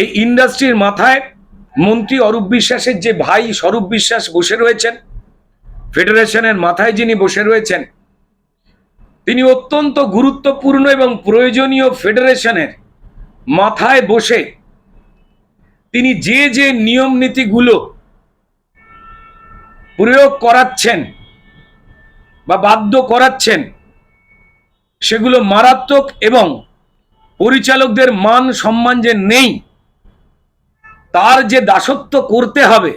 এই ইন্ডাস্ট্রির মাথায় মন্ত্রী অরূপ বিশ্বাসের যে ভাই স্বরূপ বিশ্বাস বসে রয়েছেন, ফেডারেশনের মাথায় যিনি বসে রয়েছেন, তিনি অত্যন্ত গুরুত্বপূর্ণ এবং প্রয়োজনীয় ফেডারেশনের মাথায় বসে তিনি যে যে নিয়ম নীতিগুলো প্রয়োগ করাচ্ছেন বা বাধ্য করাচ্ছেন, সেগুলো মারাত্মক এবং পরিচালকদের মান সম্মান যে নেই তার যে দাসত্ব করতে হবে,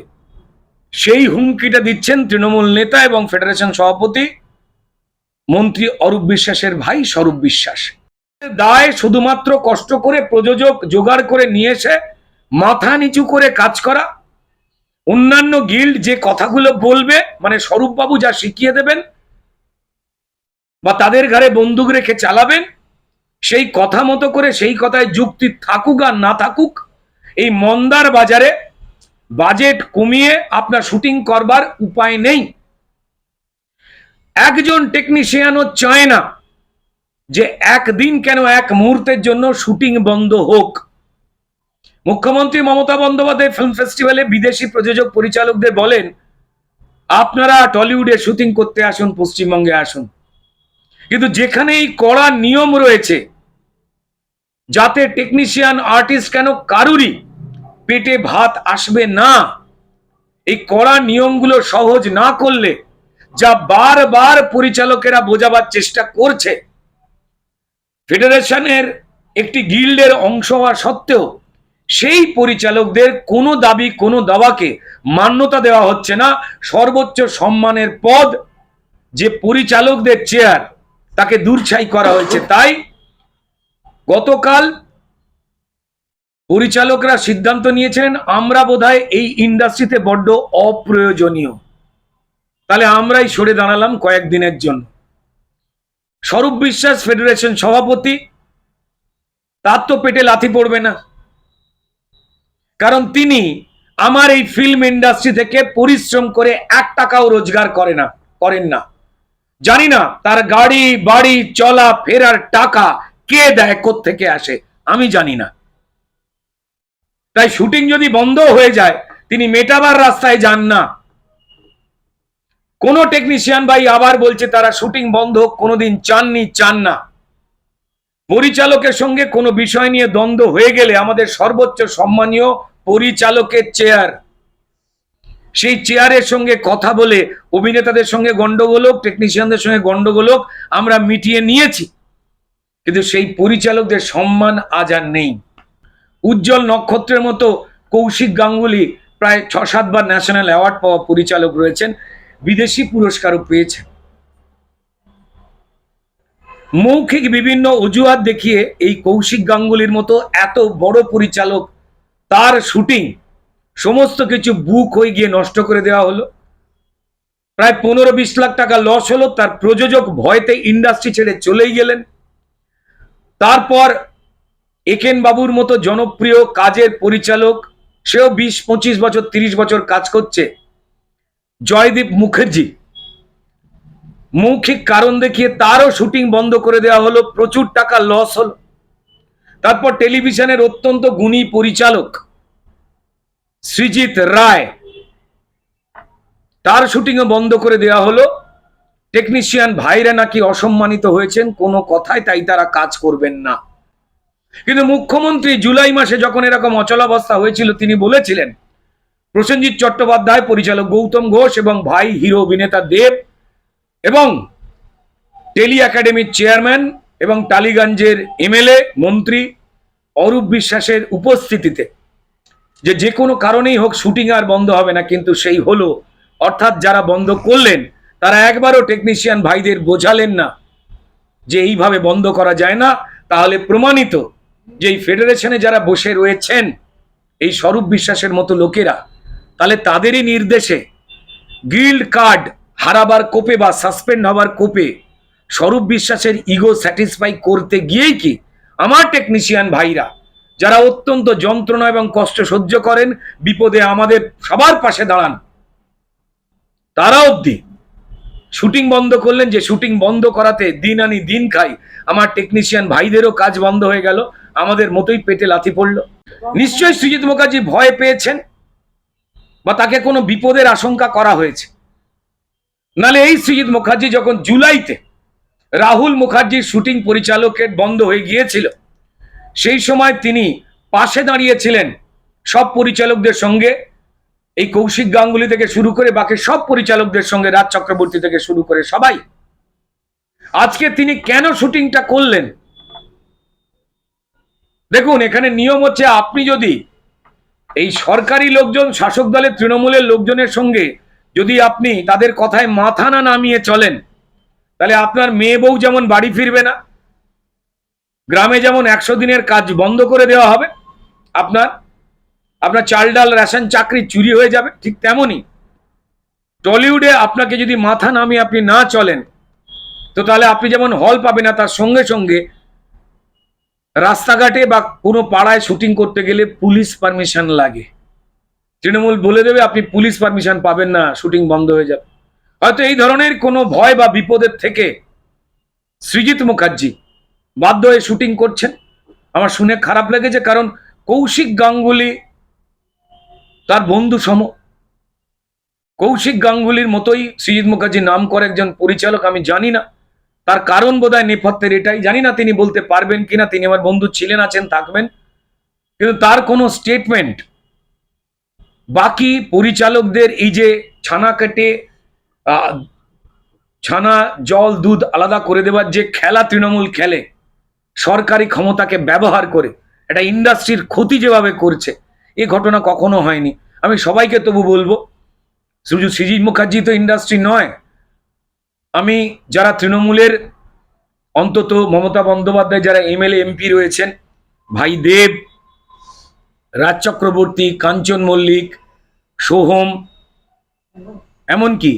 সেই হুমকিটা দিচ্ছেন তৃণমূল নেতা এবং ফেডারেশন সভাপতি মন্ত্রী অরূপ বিশ্বাসের ভাই স্বরূপ বিশ্বাস। দায় শুধুমাত্র কষ্ট করে, প্রযোজক জোগাড় করে নিয়ে এসে, মাথা নিচু করে কাজ করা। অন্যান্য গিল্ড যে কথাগুলো বলবে মানে স্বরূপবাবু যা শিখিয়ে দেবেন বা তাদের ঘরে বন্দুক রেখে চালাবেন, সেই কথা মতো করে, সেই কথায় যুক্তি থাকুক আর না থাকুক এই মন্দার বাজারে বাজেট কমিয়ে আপনার শুটিং করবার উপায় নেই। একজন টেকনিশিয়ানও চায় না যে একদিন কেন এক মুহূর্তের জন্য শুটিং বন্ধ হোক। মুখ্যমন্ত্রী মমতা বন্দ্যোপাধ্যায় ফিল্ম ফেস্টিভ্যালে বিদেশি প্রযোজক পরিচালকদের বলেন, আপনারা টলিউডে শুটিং করতে আসুন, পশ্চিমবঙ্গে আসুন। কিন্তু যেখানে এই কড়া নিয়ম রয়েছে যাতে টেকনিশিয়ান আর্টিস্ট কেন কারুরই পেটে ভাত আসবে না? এই কড়া নিয়মগুলো সহজ না করলে যা বারবার পরিচালকেরা বোঝাবার চেষ্টা করছে, ফেডারেশনের একটি গিল্ডের অংশ হওয়া সত্ত্বেও সেই পরিচালকদের কোনো দাবি, কোনো দাওয়াকে মান্যতা দেওয়া হচ্ছে না। সর্বোচ্চ সম্মানের পদ যে পরিচালকদের চেয়ার তাকে দূরছাই করা হয়েছে। তাই গতকাল পরিচালকরা সিদ্ধান্ত নিয়েছেন আমরা বোধহয় এই ইন্ডাস্ট্রিতে বড্ড অপ্রয়োজনীয়। তাহলে আমরাই সরে দাঁড়ালাম কয়েকদিনের জন্য। স্বরূপ বিশ্বাস ফেডারেশন সভাপতি, তার তো পেটে লাথি পড়বে না। কারণ তিনি আমার এই ফিল্ম ইন্ডাস্ট্রি থেকে পরিশ্রম করে এক টাকাও রোজগার করে না, করেন না। জানি না তার গাড়ি, বাড়ি, চলা, ফেরার টাকা কে দেয় থেকে আসে, আমি জানি না। তাই শুটিং যদি বন্ধ হয়ে যায়, তিনি মেটাবার রাস্তায় যান না। কোন টেকনিশিয়ান ভাই আবার বলছে, তারা শুটিং বন্ধ কোনোদিন চাননি, চান না। পরিচালকের সঙ্গে কোনো বিষয় নিয়ে দ্বন্দ্ব হয়ে গেলে আমাদের সর্বোচ্চ সম্মানীয় পরিচালকের চেয়ার সেই চেয়ারের সঙ্গে কথা বলে অভিনেতাদের সঙ্গে গন্ডগোল হোক টেকনিশিয়ানদের সঙ্গে গন্ডগোল হোক, আমরা মিটিয়ে নিয়েছি। কিন্তু সেই পরিচালকদের সম্মান আজ আর নেই। উজ্জ্বল নক্ষত্রের মতো কৌশিক গাঙ্গুলি প্রায় ছ সাতবার ন্যাশনাল অ্যাওয়ার্ড পাওয়া পরিচালক রয়েছেন, বিদেশি পুরস্কারও পেয়েছেন। মৌখিক বিভিন্ন অজুহাত দেখিয়ে এই কৌশিক গাঙ্গুলির মতো এত বড় পরিচালক, তার শুটিং সমস্ত কিছু বুক হয়ে গিয়ে নষ্ট করে দেওয়া হলো। প্রায় পনেরো বিশ লাখ টাকা লস হলো, তার প্রযোজক ভয়তে ইন্ডাস্ট্রি ছেড়ে চলেই গেলেন। তারপর একেন বাবুর মতো জনপ্রিয় কাজের পরিচালক, সেও বিশ, পঁচিশ বছর, তিরিশ বছর কাজ করছে। জয়দীপ মুখার্জি। মৌখিক কারণ দেখিয়ে তারও শুটিং বন্ধ করে দেওয়া হলো, প্রচুর টাকা লস হলো। তারপর টেলিভিশনের অত্যন্ত গুণী পরিচালক, সৃজিত রায়। তার শুটিংও বন্ধ করে দেওয়া হলো। টেকনিশিয়ান ভাইরা নাকি অসম্মানিত হয়েছেন? কোনো কথায় তাই তারা কাজ করবেন না। কিন্তু মুখ্যমন্ত্রী জুলাই মাসে যখন এরকম অচলাবস্থা হয়েছিল, তিনি বলেছিলেন, প্রসেনজিৎ চট্টোপাধ্যায়, পরিচালক গৌতম ঘোষ এবং ভাই হিরো অভিনেতা দেব এবং টেলি একাডেমির চেয়ারম্যান এবং টালিগঞ্জের এমএলএ মন্ত্রী অরূপ বিশ্বাসের উপস্থিতিতে, যে যে কোনো কারণেই হোক শুটিং আর বন্ধ হবে না, কিন্তু সেই হলো। অর্থাৎ যারা বন্ধ করলেন তারা একবারও টেকনিশিয়ান ভাইদের বোঝালেন না যে এইভাবে বন্ধ করা যায় না। তাহলে প্রমাণিত যে এই ফেডারেশনে যারা বসে রয়েছেন, এই স্বরূপ বিশ্বাসের মতো লোকেরা, তাহলে তাদেরই নির্দেশে গিল্ড কার্ড হারাবার কোপে বা সাসপেন্ড হবার কোপে স্বরূপ বিশ্বাসের ইগো স্যাটিসফাই করতে গিয়েই কি আমার টেকনিশিয়ান ভাইরা, যারা অত্যন্ত যন্ত্রণা এবং কষ্ট সহ্য করেন, বিপদে আমাদের সবার পাশে দাঁড়ান। তারা অবধি শুটিং বন্ধ করলেন, যে শুটিং বন্ধ করাতে দিন আনি দিন খাই। আমার টেকনিশিয়ান ভাইদেরও কাজ বন্ধ হয়ে গেল, আমাদের মতোই পেটে লাথি পড়ল। নিশ্চয়ই সুজিত মুখার্জি ভয় পেয়েছেন, বা তাকে কোনো বিপদের আশঙ্কা করা হয়েছে। নালে এই সুজিত মুখার্জি যখন জুলাইতে রাহুল মুখার্জির শুটিং পরিচালকের বন্ধ হয়ে গিয়েছিল, সেই সময় তিনি পাশে দাঁড়িয়েছিলেন সব পরিচালকদের সঙ্গে। এই কৌশিক গাঙ্গুলি থেকে শুরু করে বাকি সব পরিচালকদের সঙ্গে রাজ চক্রবর্তী থেকে শুরু করে সবাই। আজকে তিনি কেন শুটিংটা করলেন? দেখুন, এখানে নিয়ম হচ্ছে আপনি যদি এই সরকারি লোকজন, শাসক দলের তৃণমূলের লোকজনের সঙ্গে যদি আপনি তাদের কথায় মাথা না নামিয়ে চলেন, তাহলে আপনার মেয়ে বউ যেমন বাড়ি ফিরবে না, গ্রামে যেমন একশো দিনের কাজ বন্ধ করে দেওয়া হবে, আপনার আপনার চাল ডাল, রেশন, চাকরি চুরি হয়ে যাবে, ঠিক তেমনই। টলিউডে আপনাকে যদি মাথা নামিয়ে আপনি না চলেন, তো তাহলে আপনি যেমন হল পাবেন না, তার সঙ্গে সঙ্গে রাস্তাঘাটে বা কোনো পাড়ায় শুটিং করতে গেলে পুলিশ পারমিশন লাগে। তৃণমূল বলে দেবে, আপনি পুলিশ পারমিশন পাবেন না, শুটিং বন্ধ হয়ে যাবে। হয়তো এই ধরনের কোনো ভয় বা বিপদের থেকে সৃজিত মুখার্জি বাধ্য হয়ে শুটিং করছেন। আমার শুনে খারাপ লেগেছে, কারণ কৌশিক গাঙ্গুলি তার বন্ধু সম কৌশিক গাঙ্গুলির মতোই সৃজিত মুখার্জি নাম করে একজন পরিচালক, আমি জানি না। তার কারণ বোধ হয় নেপথ্যের এটাই। জানি না তিনি বলতে পারবেন কিনা, তিনি আমার বন্ধু ছিলেন, আছেন, থাকবেন। কিন্তু তার কোনো স্টেটমেন্ট বাকি পরিচালকদের এই যে ছানা কেটে ছানা, জল, দুধ আলাদা করে দেওয়ার যে খেলা তৃণমূল খেলে, সরকারি ক্ষমতাকে ব্যবহার করে, এটা ইন্ডাস্ট্রির ক্ষতি যেভাবে করছে এ ঘটনা কখনো হয়নি। আমি সবাইকে তবু বলব, শুধু সৃজিত মুখার্জি তো ইন্ডাস্ট্রি নয়, আমি যারা তৃণমূলের অন্তত মমতা বন্দ্যোপাধ্যায় যারা এমএলএ, এমপি রয়েছেন, ভাই দেব, রাজ চক্রবর্তী, কাঞ্চন মল্লিক, সোহম, এমনকি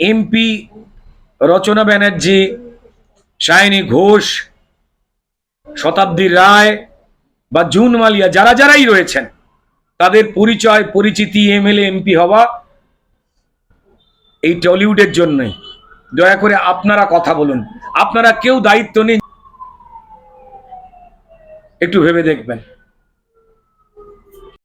এমপি, রচনা ব্যানার্জি, সায়নী ঘোষ, শতাব্দী রায় বা জুন মালিয়া, যারা যারাই রয়েছেন তাদের পরিচয়, পরিচিতি এমএলএ এমপি হওয়া এই টলিউডের জন্যই। দয়া করে আপনারা কথা বলুন। আপনারা কেউ দায়িত্ব নিন একটু ভেবে দেখবেন।